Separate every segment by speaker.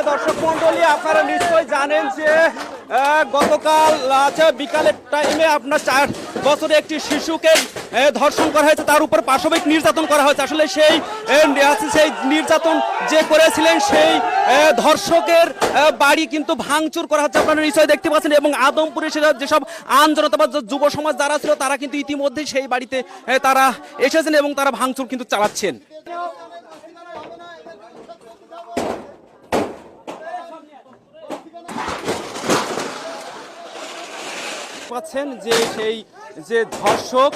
Speaker 1: মন্ডলী, আপনারা নিশ্চয়ই জানেন যে গতকাল, আছে, বিকালের টাইমে আপনার চার বছরে একটি শিশুকে ধর্ষণ করা হয়েছে, তার উপর পাশবিক নির্যাতন করা হয়েছে। আসলে সেই সেই নির্যাতন যে করেছিলেন, সেই ধর্ষকের বাড়ি কিন্তু ভাঙচুর করা হচ্ছে, আপনারা নিশ্চয়ই দেখতে পাচ্ছেন, এবং আদমপুরে সেটা যেসব আন জনতা বা যে যুব সমাজ যারা ছিল, তারা কিন্তু ইতিমধ্যেই সেই বাড়িতে তারা এসেছেন এবং তারা ভাঙচুর কিন্তু চালাচ্ছেন। পাচ্ছেন যে সেই যে ধর্ষক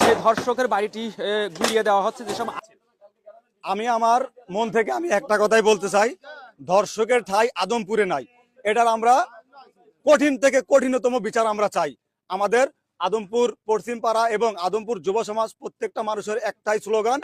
Speaker 1: সেই ধর্ষকের বাড়িটি গুলিয়ে দেওয়া হচ্ছে যেসব আছে।
Speaker 2: আমি আমার মন থেকে আমি একটা কথাই বলতে চাই ধর্ষকের ঠাই আদমপুরে নাই। এটার আমরা কঠিন থেকে কঠিনতম বিচার আমরা চাই। আমাদের আদমপুর পশ্চিমপাড়া এবং আদমপুর যুব সমাজ প্রত্যেকটা মানুষের একটাই স্লোগান।